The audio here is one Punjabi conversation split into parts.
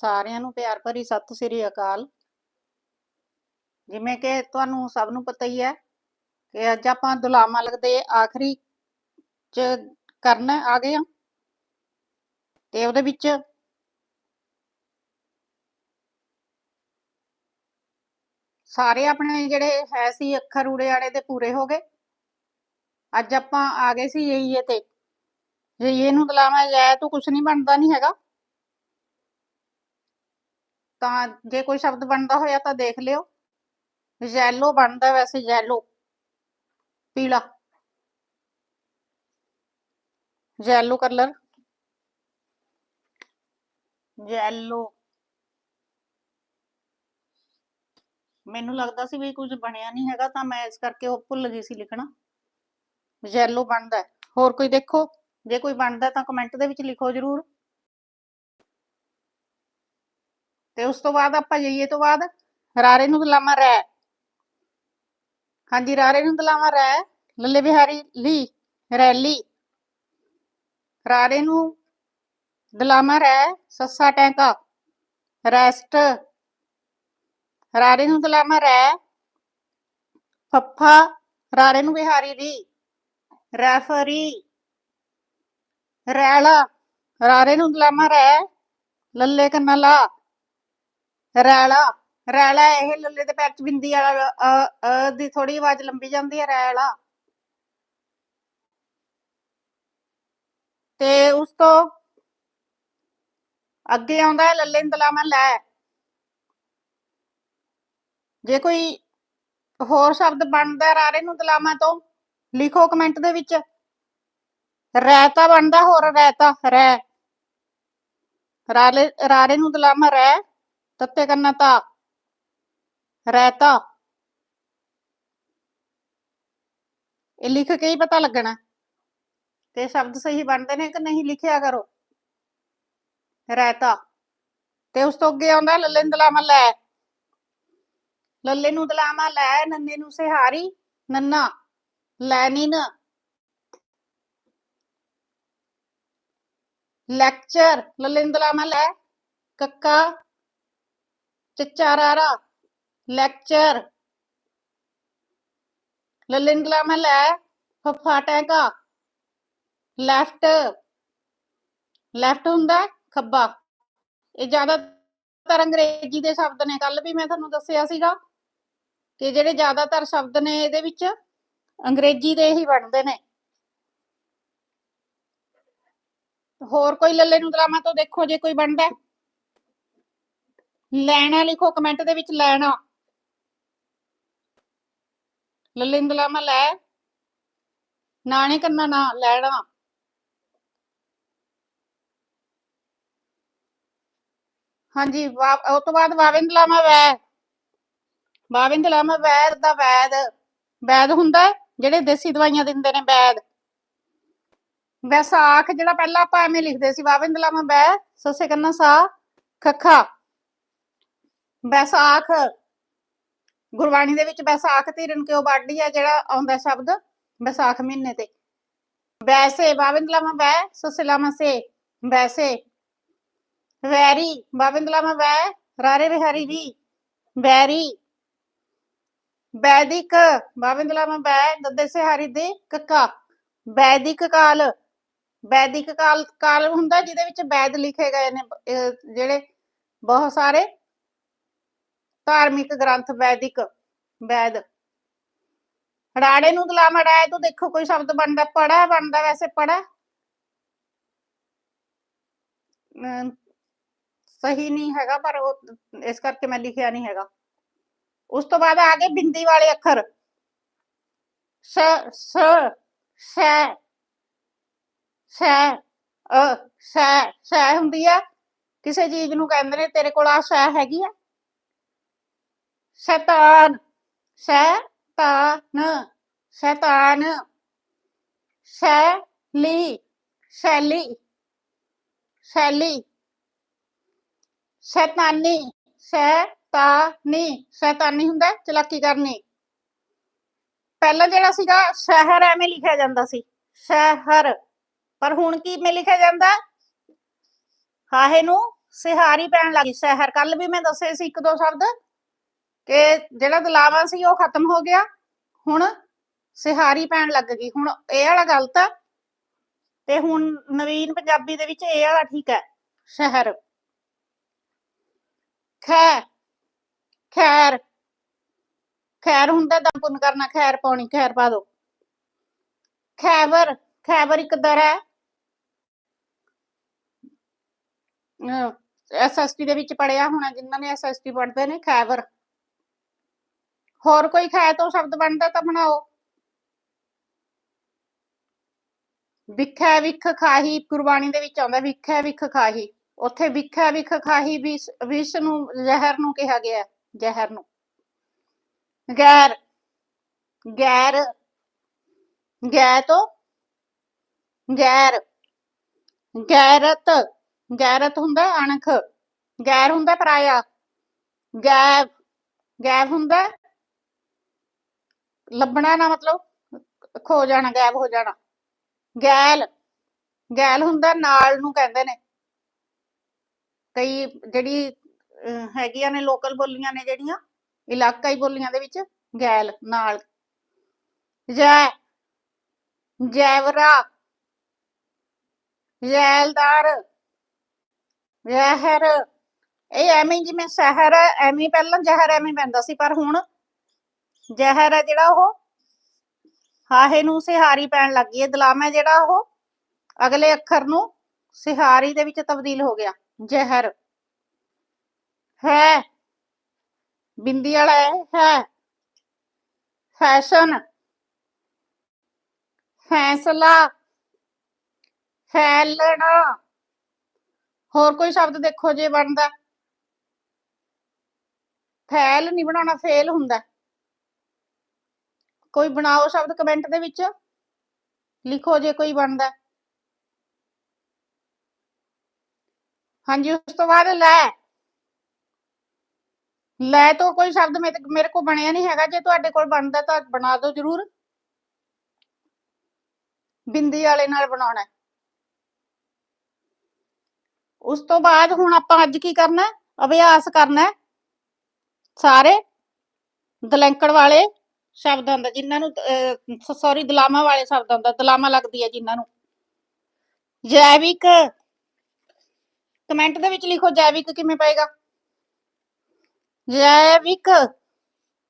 ਸਾਰਿਆਂ ਨੂੰ ਪਿਆਰ ਭਰੀ ਸਤਿ ਸ੍ਰੀ ਅਕਾਲ। ਜਿਵੇਂ ਕਿ ਤੁਹਾਨੂੰ ਸਭ ਨੂੰ ਪਤਾ ਹੀ ਹੈ ਕਿ ਅੱਜ ਆਪਾਂ ਦੁਲਾਮਾ ਦੇ ਆਖਰੀ ਚ ਕਰਨ ਆ ਗਏ ਆ ਤੇ ਉਹਦੇ ਵਿੱਚ ਸਾਰੇ ਆਪਣੇ ਜਿਹੜੇ ਹੈ ਸੀ ਅੱਖਰ ਉੜੇ ਆੜੇ ਦੇ ਪੂਰੇ ਹੋ ਗਏ। ਅੱਜ ਆਪਾਂ ਆ ਗਏ ਸੀ ਇਹ ਤੇ। ਇਹ ਨੂੰ ਦੁਲਾਮਾ ਜਾਏ ਤੂੰ ਕੁਝ ਨਹੀਂ ਬਣਦਾ ਨਹੀਂ ਹੈਗਾ। ਤਾਂ ਜੇ ਕੋਈ ਸ਼ਬਦ ਬਣਦਾ ਹੋਇਆ ਤਾਂ ਦੇਖ ਲਿਓ। ਯੈਲੋ ਬਣਦਾ ਵੈਸੇ ਯੈਲੋ ਪੀਲਾ। ਯੈਲੋ ਕਲਰ ਯੈਲੋ ਮੈਨੂੰ ਲੱਗਦਾ ਸੀ ਵੀ ਕੁਝ ਬਣਿਆ ਨਹੀਂ ਹੈਗਾ ਤਾਂ ਮੈਂ ਇਸ ਕਰਕੇ ਉਹ ਭੁੱਲ ਗਈ ਸੀ ਲਿਖਣਾ। ਯੈਲੋ ਬਣਦਾ ਹੋਰ ਕੋਈ ਦੇਖੋ? ਜੇ ਕੋਈ ਬਣਦਾ ਤਾਂ ਕਮੈਂਟ ਦੇ ਵਿੱਚ ਲਿਖੋ ਜਰੂਰ। ਤੇ ਉਸ ਤੋਂ ਬਾਅਦ ਆਪਾਂ ਜਾਈਏ ਤੋਂ ਬਾਅਦ ਰਾਰੇ ਨੂੰ ਦਲਾਮਾ ਰਹਿ ਹਾਂਜੀ, ਰਾਰੇ ਨੂੰ ਦਲਾਮਾ ਰਹਿ ਲੱਲੇ ਬਿਹਾਰੀ ਲੀ ਰੈਲੀ ਰਾਰੇ ਨੂੰ ਦਲਾਮਾ ਰਹਿ ਸੱਸਾ ਟੈਂਕਾ। ਰੈਸਟ। ਰਾਰੇ ਨੂੰ ਦਲਾਮਾ ਰਹਿ ਫੱਫਾ। ਰਾਰੇ ਨੂੰ ਬਿਹਾਰੀ ਦੀ। ਰੈਫਰੀ। ਰੈਲਾ। ਰਾਰੇ ਨੂੰ ਦਲਾਮਾ ਰਹਿ ਲੱਲੇ ਕੰਨਾ ਰੈਲਾ ਰੈਲਾ ਇਹ ਲੱਲੇ ਦੇ ਪੈਰ ਚ ਬਿੰਦੀ ਵਾਲਾ, ਅ ਅ, ਦੀ ਥੋੜੀ ਆਵਾਜ਼ ਲੰਬੀ ਜਾਂਦੀ ਹੈ, ਰੈਲਾ। ਤੇ ਉਸ ਤੋਂ ਅੱਗੇ ਆਉਂਦਾ ਹੈ, ਲੱਲੇ ਨੂੰ ਦਲਾਮਾ ਲੈ। ਜੇ ਕੋਈ ਹੋਰ ਸ਼ਬਦ ਬਣਦਾ ਰਾਰੇ ਨੂੰ ਦਲਾਮਾ ਤੋਂ, ਲਿਖੋ ਕਮੈਂਟ ਦੇ ਵਿੱਚ। ਰੈਤਾ ਬਣਦਾ, ਹੋਰ ਰੈਤਾ ਰੈ। ਰਾਲੇ, ਰਾਰੇ ਨੂੰ ਦਲਾਮਾ ਰੈ। ਤੱਤੇ ਕਰਨਾ ਤਾ ਇਹ ਲਿਖ ਕੇ ਹੀ ਪਤਾ ਲੱਗਣਾ। ਤੇ ਸ਼ਬਦ ਸਹੀ ਬਣਦੇ ਨੇ ਕਿ ਨਹੀਂ ਲਿਖਿਆ ਕਰੋ? ਰੈਤਾ ਤੇ ਉਸ ਤੋਂ ਅੱਗੇ ਆਉਂਦਾ ਲੱਲੇ ਨੂੰ ਦਲਾਮਾ ਲੈ। ਲੱਲੇ ਨੂੰ ਦਲਾਮਾ ਲੈ, ਨੰਨੇ ਨੂੰ ਸਿਹਾਰੀ, ਨੰਨਾ ਲੈਨਿਨ ਲੈਕਚਰ, ਲੱਲੇ ਨੂੰ ਦਲਾਮਾ ਲੈ, ਕੱਕਾ ਚੱਚਾ ਰਾਰਾ ਲੈਕਚਰ ਲੱਲੇ ਨੂੰ ਲੈਫਟ ਲੈਫਟ ਹੁੰਦਾ ਖੱਬਾ। ਇਹ ਜ਼ਿਆਦਾਤਰ ਅੰਗਰੇਜ਼ੀ ਦੇ ਸ਼ਬਦ ਨੇ। ਕੱਲ ਵੀ ਮੈਂ ਤੁਹਾਨੂੰ ਦੱਸਿਆ ਸੀਗਾ ਕਿ ਜਿਹੜੇ ਜ਼ਿਆਦਾਤਰ ਸ਼ਬਦ ਨੇ ਇਹਦੇ ਵਿੱਚ, ਅੰਗਰੇਜ਼ੀ ਦੇ ਹੀ ਬਣਦੇ ਨੇ। ਹੋਰ ਕੋਈ ਲੱਲੇ ਨੂੰ ਦਲਾਮਾ ਤੋਂ ਦੇਖੋ ਜੇ ਕੋਈ ਬਣਦਾ ਲੈਣਾ ਲਿਖੋ ਕਮੈਂਟ ਦੇ ਵਿੱਚ ਲੈਣਾ ਲੱਲੇ ਨੂੰ ਦਲਾਮਾ ਲੈ। ਨਾਣੇ ਕੰਨਾ ਨਾ, ਲੈਣਾ ਹਾਂਜੀ, ਵਾ- ਉਹ ਤੋਂ ਬਾਅਦ ਵਾਵਿੰਦ ਲਾਮਾ ਵੈ। ਵਾਵਿੰਦ ਲਾਮਾ ਵੈਦ ਦਾ ਵੈਦ। ਵੈਦ ਹੁੰਦਾ ਜਿਹੜੇ ਦੇਸੀ ਦਵਾਈਆਂ ਦਿੰਦੇ ਨੇ, ਵੈਦ। ਵੈਸਾਖ, ਜਿਹੜਾ ਪਹਿਲਾਂ ਆਪਾਂ ਐਵੇਂ ਲਿਖਦੇ ਸੀ ਵਾਵਿੰਦ ਲਾਮਾ ਵੈ। ਸੱਸੇ ਕੰਨਾ ਸਾ, ਖੱਖਾ। ਵੈਸਾਖ ਗੁਰਬਾਣੀ ਦੇ ਵਿੱਚ ਵੈਸਾਖ ਧੀਰਨ ਕਿਉ ਬਾਡੀ ਆ, ਜਿਹੜਾ ਆਉਂਦਾ ਸ਼ਬਦ? ਵੈਸਾਖ ਮਹੀਨੇ ਤੇ। ਵੈਸੇ ਵਾਵਿੰਦ ਵੈ, ਸੱਸੇ ਸੇ। ਵੈਸੇ ਵੈਰੀ ਬਾਬਿੰਦ ਵੈ, ਰਾਰੇ ਬਿਹਾਰੀ ਵੀ। ਵੈਰੀ। ਵੈਦਿਕ ਬਾਬਿੰਦਲਾਮਾ ਵੈ, ਦੱਦੇ ਸਿਹਾਰੀ ਦੇ ਕੱਕਾ। ਵੈਦਿਕ ਕਾਲ। ਵੈਦਿਕ ਕਾਲ ਕਾਲ ਹੁੰਦਾ ਜਿਹਦੇ ਵਿੱਚ ਵੈਦ ਲਿਖੇ ਗਏ ਨੇ ਜਿਹੜੇ ਬਹੁਤ ਸਾਰੇ ਧਾਰਮਿਕ ਗ੍ਰੰਥ, ਵੈਦਿਕ, ਵੈਦ। ਰਾੜੇ ਨੂੰ ਦਲਾਮਾ ਰਾਏ ਤੋਂ ਦੇਖੋ ਕੋਈ ਸ਼ਬਦ ਬਣਦਾ ਪੜਾ ਬਣਦਾ ਵੈਸੇ ਪੜਾ ਸਹੀ ਨਹੀਂ ਹੈਗਾ, ਪਰ ਉਹ ਇਸ ਕਰਕੇ ਮੈਂ ਲਿਖਿਆ ਨਹੀਂ ਹੈਗਾ। ਉਸ ਤੋਂ ਬਾਅਦ ਆ ਗਏ ਬਿੰਦੀ ਵਾਲੇ ਅੱਖਰ। ਸ ਸ, ਸ਼ੈ ਸ਼ੈ, ਅ, ਸ਼ੈ ਸ਼ੈ ਹੁੰਦੀ ਆ। ਕਿਸੇ ਚੀਜ਼ ਨੂੰ ਕਹਿੰਦੇ ਨੇ, ਤੇਰੇ ਕੋਲ ਆ ਸ਼ੈ ਹੈਗੀ ਆ। ਸ਼ੈਤਾਨ ਸ਼ੈਤਾਨ ਸ਼ੈਤਾਨ। ਸ਼ੈਲੀ ਸ਼ੈਲੀ ਸ਼ੈਲੀ। ਸ਼ੈਤਾਨੀ ਸ਼ੈਤਾਨੀ। ਸ਼ੈਤਾਨੀ ਹੁੰਦਾ ਚਲਾਕੀ ਕਰਨੀ। ਪਹਿਲਾਂ ਜਿਹੜਾ ਸੀਗਾ, ਸ਼ਹਿਰ ਐਵੇਂ ਲਿਖਿਆ ਜਾਂਦਾ ਸੀ, ਸ਼ਹਿਰ। ਪਰ ਹੁਣ ਕਿਵੇਂ ਲਿਖਿਆ ਜਾਂਦਾ? ਹਾਹੇ ਨੂੰ, ਸਿਹਾਰੀ ਪੈਣ ਲੱਗੀ ਸ਼ਹਿਰ ਕੱਲ ਵੀ ਮੈਂ ਦੱਸੇ ਸੀ ਇੱਕ ਦੋ ਸ਼ਬਦ। ਕਿ ਜਿਹੜਾ ਦਲਾਵਾ ਸੀ ਉਹ ਖਤਮ ਹੋ ਗਿਆ। ਹੁਣ ਸਿਹਾਰੀ ਪੈਣ ਲੱਗ ਗਈ। ਹੁਣ ਇਹ ਵਾਲਾ ਗਲਤ ਆ। ਤੇ ਹੁਣ ਨਵੀਨ ਪੰਜਾਬੀ ਦੇ ਵਿੱਚ ਇਹ ਵਾਲਾ ਠੀਕ ਹੈ ਸ਼ਹਿਰ। ਖੈ ਖੈਰ। ਖੈਰ ਹੁੰਦਾ ਦਮ ਪੁੰਨ ਕਰਨਾ। ਖੈਰ ਪਾਉਣੀ, ਖੈਰ ਪਾ ਦੋ। ਖੈਬਰ। ਖੈਬਰ ਇੱਕ ਦਰ ਹੈ। ਐਸਐਸਟੀ ਦੇ ਵਿੱਚ ਪੜਿਆ ਹੋਣਾ। ਜਿਨ੍ਹਾਂ ਨੇ ਐਸਐਸਟੀ ਪੜਦੇ ਨੇ, ਖੈਬਰ। ਹੋਰ ਕੋਈ ਖੈ ਤੋਂ ਸ਼ਬਦ ਬਣਦਾ ਤਾਂ ਬਣਾਓ। ਵਿਖੈ ਵਿਖ ਖਾਹੀ, ਗੁਰਬਾਣੀ ਦੇ ਵਿੱਚ ਆਉਂਦਾ ਵਿਖੈ ਵਿਖ ਖਾਹੀ। ਉੱਥੇ ਵਿਖੈ ਵਿਖ ਖਾਹੀ ਵਿਸ ਵਿਸ਼ ਨੂੰ ਜ਼ਹਿਰ ਨੂੰ ਕਿਹਾ ਗਿਆ ਜ਼ਹਿਰ ਨੂੰ। ਗੈਰ ਗੈਰ ਗੈ ਤੋਂ ਗੈਰ, ਗੈਰਤ ਗੈਰਤ ਹੁੰਦਾ ਅਣਖ। ਗੈਰ ਹੁੰਦਾ ਪਰਾਇਆ। ਗੈਬ ਗੈਬ ਹੁੰਦਾ ਲੱਭਣਾ ਨਾ ਮਤਲਬ, ਖੋ ਜਾਣਾ, ਗਾਇਬ ਹੋ ਜਾਣਾ। ਗੈਲ ਗੈਲ ਹੁੰਦਾ ਨਾਲ ਨੂੰ ਕਹਿੰਦੇ ਨੇ। ਕਈ ਜਿਹੜੀ ਹੈਗੀਆਂ ਨੇ ਲੋਕਲ ਬੋਲੀਆਂ ਨੇ ਜਿਹੜੀਆਂ ਇਲਾਕਾਈ ਬੋਲੀਆਂ ਦੇ ਵਿੱਚ, ਗੈਲ, ਨਾਲ। ਜੈ, ਜੈਵਰਾ, ਜੈਲਦਾਰ, ਜ਼ਹਿਰ। ਇਹ ਐਵੇਂ ਜਿਵੇਂ ਸ਼ਹਿਰ, ਐਵੇਂ ਪਹਿਲਾਂ ਜ਼ਹਿਰ ਐਵੇਂ ਪੈਂਦਾ ਸੀ, ਪਰ ਹੁਣ ਜ਼ਹਿਰ ਹੈ ਜਿਹੜਾ ਉਹ। ਹਾਹੇ ਨੂੰ ਸਿਹਾਰੀ ਪੈਣ ਲੱਗ ਗਈ ਹੈ, ਦਲਾਮ ਹੈ ਜਿਹੜਾ ਉਹ। ਅਗਲੇ ਅੱਖਰ ਨੂੰ ਸਿਹਾਰੀ ਦੇ ਵਿੱਚ ਤਬਦੀਲ ਹੋ ਗਿਆ, ਜ਼ਹਿਰ। ਹੈ। ਬਿੰਦੀ ਵਾਲਾ ਹੈ ਫੈਸ਼ਨ। ਫੈਸਲਾ। ਫੈਲਣਾ। ਹੋਰ ਕੋਈ ਸ਼ਬਦ ਦੇਖੋ ਜੇ ਬਣਦਾ। ਫੈਲ ਨਹੀਂ ਬਣਾਉਣਾ, ਫੇਲ ਹੁੰਦਾ। ਕੋਈ ਬਣਾਓ ਸ਼ਬਦ ਕਮੈਂਟ ਦੇ ਵਿੱਚ। ਲਿਖੋ ਜੇ ਕੋਈ ਬਣਦਾ। ਹਾਂਜੀ, ਉਸ ਤੋਂ ਬਾਅਦ ਲੈ। ਲੈ ਤੋਂ ਕੋਈ ਸ਼ਬਦ ਮੇਰੇ ਕੋਲ ਬਣਿਆ ਨਹੀਂ ਹੈਗਾ। ਜੇ ਤੁਹਾਡੇ ਕੋਲ ਬਣਦਾ ਤਾਂ ਬਣਾ ਦਿਓ ਜਰੂਰ। ਬਿੰਦੀ ਵਾਲੇ ਨਾਲ ਬਣਾਉਣਾ। ਉਸ ਤੋਂ ਬਾਅਦ ਹੁਣ ਆਪਾਂ ਅੱਜ ਕੀ ਕਰਨਾ? ਅਭਿਆਸ ਕਰਨਾ। ਸਾਰੇ ਦਲੈਂਕੜ ਵਾਲੇ ਸ਼ਬਦ ਦਾ ਜਿਨ੍ਹਾਂ ਨੂੰ ਸੌਰੀ ਦਲਾਮਾ ਵਾਲੇ ਸ਼ਬਦਾਂ ਦਾ ਦਲਾਮਾ ਲੱਗਦੀ ਹੈ ਜਿਨ੍ਹਾਂ ਨੂੰ। ਜੈਵਿਕ ਕਮੈਂਟ ਦੇ ਵਿੱਚ ਲਿਖੋ ਜੈਵਿਕ ਕਿਵੇਂ ਪਏਗਾ। ਜੈਵਿਕ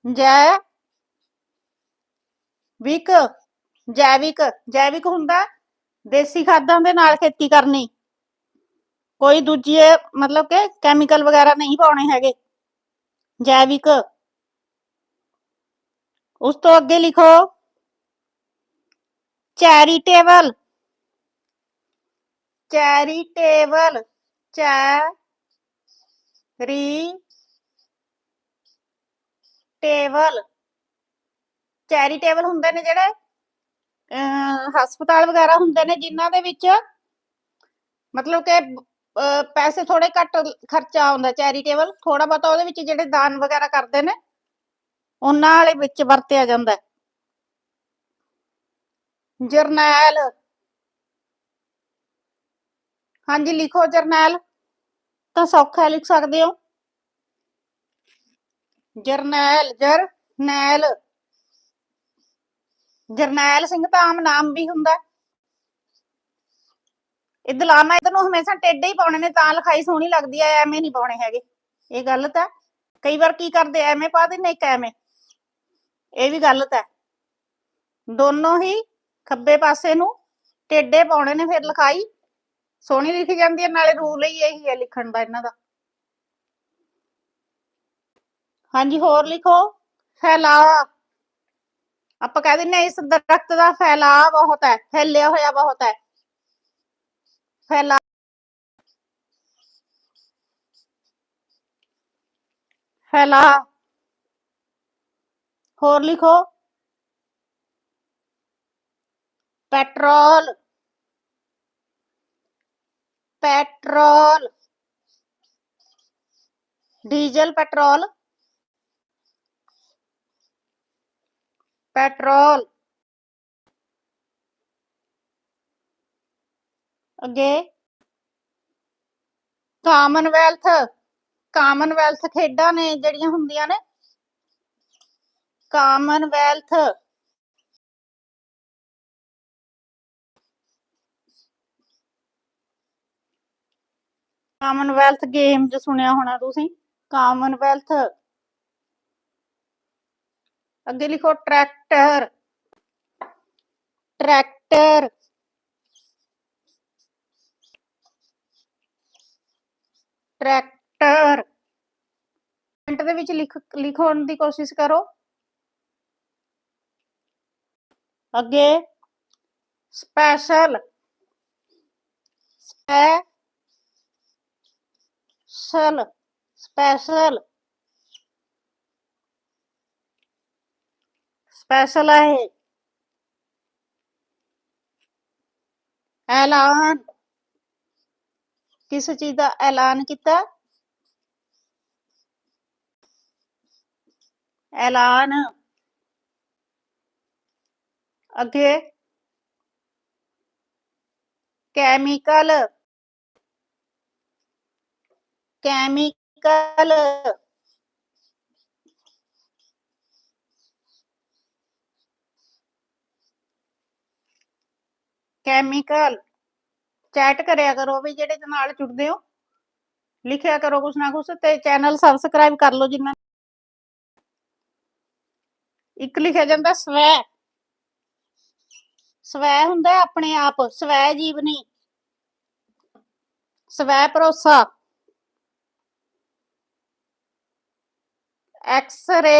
ਜੈ ਵਿਕ ਜੈਵਿਕ ਜੈਵਿਕ ਹੁੰਦਾ ਦੇਸੀ ਖਾਦਾਂ ਦੇ ਨਾਲ ਖੇਤੀ ਕਰਨੀ। ਕੋਈ ਦੂਜੀ, ਮਤਲਬ ਕਿ ਕੈਮੀਕਲ ਵਗੈਰਾ ਨਹੀਂ ਪਾਉਣੇ ਹੈਗੇ। ਜੈਵਿਕ ਉਸ ਤੋਂ ਅੱਗੇ ਲਿਖੋ charitable charitable charitable charitable ਹੁੰਦੇ ਨੇ ਜਿਹੜੇ ਅਹ, ਹਸਪਤਾਲ ਵਗੈਰਾ ਹੁੰਦੇ ਨੇ ਜਿਨ੍ਹਾਂ ਦੇ ਵਿੱਚ ਮਤਲਬ ਕਿ ਅਹ, ਪੈਸੇ ਥੋੜੇ ਘੱਟ ਖਰਚਾ ਆਉਂਦਾ ਚੈਰੀਟੇਬਲ ਥੋੜਾ ਬਹੁਤਾ ਉਹਦੇ ਵਿੱਚ ਜਿਹੜੇ ਦਾਨ ਵਗੈਰਾ ਕਰਦੇ ਨੇ ਉਹਨਾਂ ਵਾਲੇ ਵਿੱਚ ਵਰਤਿਆ ਜਾਂਦਾ ਜਰਨੈਲ। ਹਾਂਜੀ, ਲਿਖੋ ਜਰਨੈਲ। ਤਾਂ ਸੌਖਾ ਲਿਖ ਸਕਦੇ ਹੋ? ਜਰਨੈਲ ਜਰਨੈਲ। ਜਰਨੈਲ ਸਿੰਘ ਤਾਂ ਆਮ ਨਾਮ ਵੀ ਹੁੰਦਾ ਇਹ ਦਲਾਮਾ ਇਹਦੇ ਨੂੰ ਹਮੇਸ਼ਾ ਟੇਢੇ ਹੀ ਪਾਉਣੇ ਨੇ, ਤਾਂ ਲਿਖਾਈ ਸੋਹਣੀ ਲੱਗਦੀ ਹੈ, ਐਵੇਂ ਨਹੀਂ ਪਾਉਣੇ ਹੈਗੇ। ਇਹ ਗਲਤ ਹੈ। ਕਈ ਵਾਰ ਕੀ ਕਰਦੇ, ਐਵੇਂ ਪਾ ਦਿੰਦੇ, ਇੱਕ ਐਵੇਂ। ਇਹ ਵੀ ਗਲਤ ਹੈ। ਦੋਨੋਂ ਹੀ ਖੱਬੇ ਪਾਸੇ ਨੂੰ ਟੇਢੇ ਪਾਉਣੇ ਨੇ ਫਿਰ ਲਿਖਾਈ। ਸੋਹਣੀ ਲਿਖੀ ਜਾਂਦੀ ਹੈ, ਨਾਲੇ ਰੂਲ ਹੀ ਇਹੀ ਹੈ ਲਿਖਣ ਦਾ ਇਹਨਾਂ ਦਾ। ਹਾਂਜੀ, ਹੋਰ ਲਿਖੋ। ਫੈਲਾਅ। ਆਪਾਂ ਕਹਿ ਦਿੰਦੇ ਇਸ ਦਰਖਤ ਦਾ ਫੈਲਾਅ ਬਹੁਤ ਹੈ, ਫੈਲਿਆ ਹੋਇਆ ਬਹੁਤ ਹੈ। ਫੈਲਾ ਫੈਲਾ ਹੋਰ ਲਿਖੋ। Petrol. Petrol. Diesel petrol. Petrol. ਅੱਗੇ। ਕਾਮਨਵੈਲਥ। ਕਾਮਨਵੈਲਥ ਖੇਡਾਂ ਨੇ ਜਿਹੜੀਆਂ ਹੁੰਦੀਆਂ ਨੇ। ਕਾਮਨਵੈਲਥ। ਕਾਮਨਵੈਲਥ ਗੇਮਸ ਸੁਣਿਆ ਹੋਣਾ ਤੁਸੀਂ, ਕਾਮਨਵੈਲਥ। ਅੱਗੇ ਲਿਖੋ ਟਰੈਕਟਰ। ਟਰੈਕਟਰ। ਟਰੈਕਟਰ। ਕਮੈਂਟ ਦੇ ਵਿੱਚ ਲਿਖ ਲਿਖਣ ਦੀ ਕੋਸ਼ਿਸ਼ ਕਰੋ। ਅੱਗੇ special special special special ਹੈ ਐਲਾਨ ਕਿਸ ਚੀਜ਼ ਦਾ ਐਲਾਨ ਕੀਤਾ ਐਲਾਨ ਅੱਗੇ। ਕੈਮੀਕਲ। ਕੈਮੀਕਲ। ਕੈਮੀਕਲ। ਚੈਟ ਕਰਿਆ ਕਰੋ ਵੀ ਜਿਹੜੇ ਨਾਲ ਜੁੜਦੇ ਹੋ। ਲਿਖਿਆ ਕਰੋ ਕੁਛ ਨਾ ਕੁਛ ਤੇ ਚੈਨਲ ਸਬਸਕ੍ਰਾਈਬ ਕਰ ਲਓ ਜਿੰਨਾ ਇੱਕ ਲਿਖਿਆ ਜਾਂਦਾ ਸਵੈ। ਸਵੈ ਹੁੰਦਾ ਹੈ ਆਪਣੇ ਆਪ ਸਵੈ ਜੀਵਨੀ ਸਵੈ ਭਰੋਸਾ। X-ray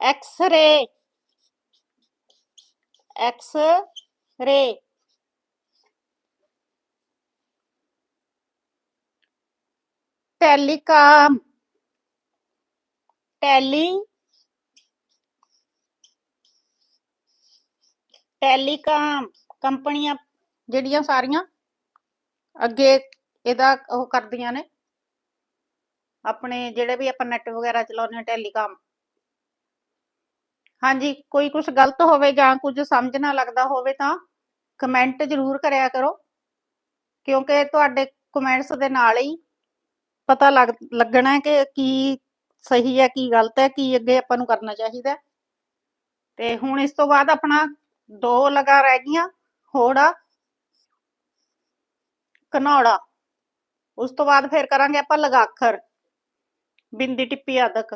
x-ray x-ray telecom tele telecom ਕੰਪਨੀਆਂ ਜਿਹੜੀਆਂ ਸਾਰੀਆਂ ਅੱਗੇ ਇਹਦਾ ਉਹ ਕਰਦੀਆਂ ਨੇ। ਆਪਣੇ ਜਿਹੜੇ ਵੀ ਆਪਾਂ ਨੈਟ ਵਗੈਰਾ ਚਲਾਉਂਦੇ ਹਾਂ ਟੈਲੀਕਾਮ। ਹਾਂਜੀ, ਕੋਈ ਕੁਝ ਗਲਤ ਹੋਵੇ ਜਾਂ ਕੁਝ ਸਮਝ ਨਾ ਲੱਗਦਾ ਹੋਵੇ ਤਾਂ ਕਮੈਂਟ ਜ਼ਰੂਰ ਕਰਿਆ ਕਰੋ। ਕਿਉਂਕਿ ਤੁਹਾਡੇ ਕਮੈਂਟਸ ਦੇ ਨਾਲ ਹੀ ਪਤਾ ਲੱਗ, ਲੱਗਣਾ ਕਿ ਕੀ ਸਹੀ ਹੈ, ਕੀ ਗਲਤ ਹੈ, ਕੀ ਅੱਗੇ ਆਪਾਂ ਨੂੰ ਕਰਨਾ ਚਾਹੀਦਾ ਤੇ ਹੁਣ ਇਸ ਤੋਂ ਬਾਅਦ ਆਪਣਾ ਦੋ ਲਗਾ ਰਹਿ ਗਈਆਂ, ਹੋੜਾ ਕਨੌੜਾ ਉਸ ਤੋਂ ਬਾਅਦ ਫਿਰ ਕਰਾਂਗੇ ਆਪਾਂ ਲਗਾਖਰ, ਬਿੰਦੀ ਟਿੱਪੀ ਆਦਕ।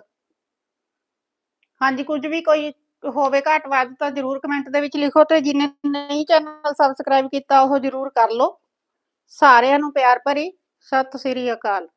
ਹਾਂਜੀ, ਕੁਝ ਵੀ ਕੋਈ ਹੋਵੇ ਘੱਟ ਵੱਧ ਤਾਂ ਜਰੂਰ ਕਮੈਂਟ ਦੇ ਵਿੱਚ ਲਿਖੋ ਤੇ ਜਿਨੇ ਨਹੀਂ ਚੈਨਲ ਸਬਸਕ੍ਰਾਈਬ ਕੀਤਾ ਉਹ ਜਰੂਰ ਕਰ ਲਓ। ਸਾਰਿਆਂ ਨੂੰ ਪਿਆਰ ਭਰੀ, ਸਤਿ ਸ੍ਰੀ ਅਕਾਲ।